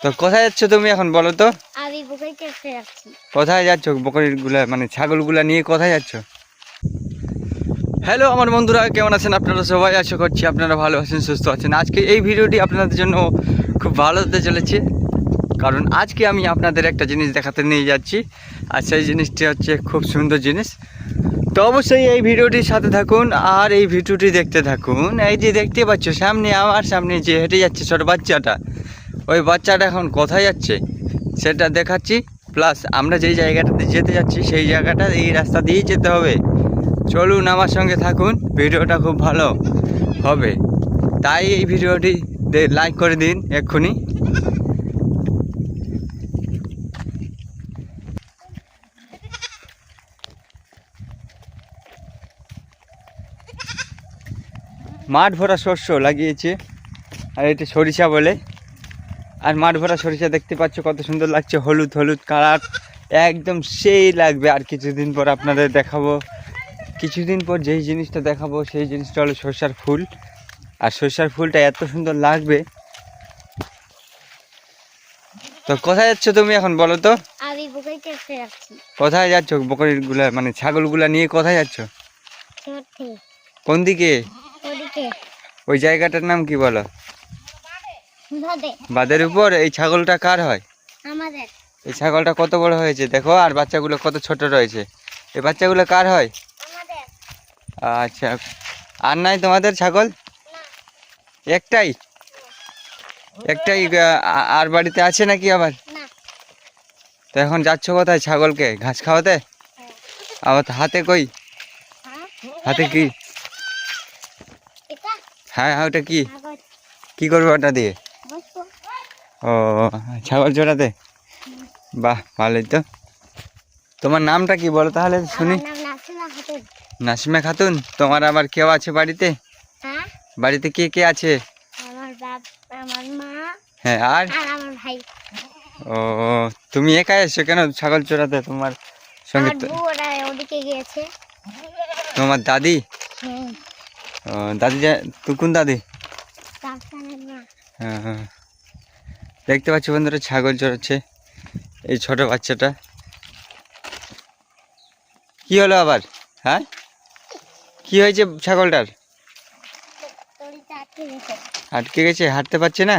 তো কোথায় যাচ্ছ তুমি এখন বলো তো? আমি বুকের কাছে যাচ্ছি কোথায় যাচ্ছ বকরিগুলা মানে ছাগলগুলা নিয়ে কোথায় যাচ্ছ? হ্যালো আমার বন্ধুরা কেমন আছেন আপনারা সবাই? আশা করছি আপনারা ভালো আছেন সুস্থ আছেন। আজকে এই ভিডিওটি আপনাদের জন্য খুব ভালো হতে চলেছে কারণ আজকে আমি আপনাদের একটা জিনিস দেখাতে নিয়ে যাচ্ছি আর সেই জিনিসটি হচ্ছে খুব সুন্দর জিনিস। তো অবশ্যই এই ভিডিওটির সাথে থাকুন আর এই ভিডিওটি দেখতে থাকুন। এই যে দেখতে পাচ্ছ সামনে আমার সামনে যে হেঁটে যাচ্ছে ছোট বাচ্চাটা ওই বাচ্চাটা এখন কোথায় যাচ্ছে? সেটা দেখাচ্ছি। প্লাস আমরা যেই জায়গাটাতে যেতে যাচ্ছি, সেই জায়গাটা এই রাস্তা দিয়েই যেতে হবে। চলুন আমার সঙ্গে থাকুন, ভিডিওটা খুব ভালো হবে। তাই এই ভিডিওটি লাইক করে দিন এক্ষুনি। মাঠ ভরা শস্য লাগিয়েছে, আর এটা সরিষা বলে। আর মাঠ ভরা সরিষা দেখতে পাচ্ছ কত সুন্দর লাগছে হলুদ হলুদ কালার। একদম সেই লাগবে আর কিছুদিন পর আপনাদের দেখাবো। কিছুদিন পর যেই জিনিসটা দেখাবো সেই জিনিসটা হলো সরষার ফুল। আর সরষার ফুলটা এত সুন্দর লাগবে। তো কোথায় যাচ্ছ তুমি এখন বলো তো? আমি বুকের যাচ্ছি। কোথায় যাচ্ছ বকরিগুলা মানে ছাগলগুলা নিয়ে কোথায় যাচ্ছ? কোন দিকে? ওই জায়গাটার নাম কি বলো? বাদের উপর এই ছাগলটা কার হয়? আমাদের। এই ছাগলটা কত বড় হয়েছে? দেখো আর বাচ্চাগুলো কত ছোট রয়েছে। এই বাচ্চাগুলো কার হয়? আচ্ছা আর নাই তোমাদের ছাগল? একটাই? একটাই আর বাড়িতে আছে নাকি আবার? তো এখন যাচ্ছ কোথায় ছাগলকে? ঘাস খাওয়াতে? আবার তো হাতে কই? হ্যাঁ। হাতে কি? হ্যাঁ হ্যাঁ ওটা কি? কি করবে ওটা দিয়ে? ও ছাগল চড়াতে? বাহ ভালোই তো। তোমার নামটা কি বলো তাহলে শুনি। নাসিমা খাতুন। তোমার আবার কেউ আছে বাড়িতে? হ্যাঁ? বাড়িতে কে কে আছে? হ্যাঁ আর? ও তুমি একাই এসছো কেন ছাগল চড়াতে তোমার সঙ্গে? তোমার দাদি? হ্যাঁ। দাদি যা- তুই কোন দাদি হ্যাঁ, হ্যাঁ। দেখতে পাচ্ছি বন্ধুরা, ছাগল চড়াচ্ছে, এই ছোট বাচ্চাটা। কি হলো আবার? হ্যাঁ? কি হয়েছে ছাগলটার? আটকে গেছে, হাঁটতে পারছে না?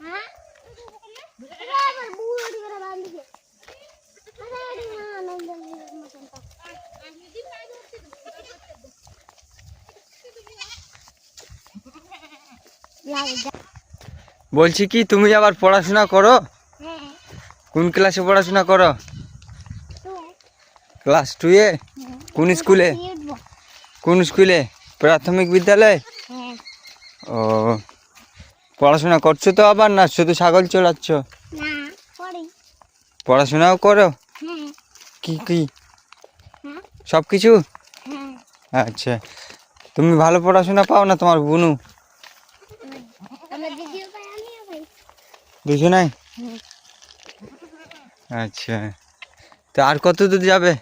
হ্যাঁ আবার বুড়ো ওদিকে ওরা বাঁধিয়ে। আরে আরে না, নন্দনের মতনটা। লাগে যা- বলছি কি তুমি আবার পড়াশোনা করো? হ্যাঁ, কোন ক্লাসে পড়াশোনা করো? ক্লাস টুয়ে? হ্যাঁ। কোন স্কুলে? কোন স্কুলে? প্রাথমিক বিদ্যালয়? হ্যাঁ, ও পড়াশোনা করছ তো আবার না শুধু ছাগল চড়াচ্ছ? পড়াশোনাও করো? কি কি? সব কিছু। আচ্ছা। তুমি ভালো পড়াশোনা পাও না তোমার বুনু? দুজনাই নাই? আচ্ছা। তো আর কত দূর যাবে?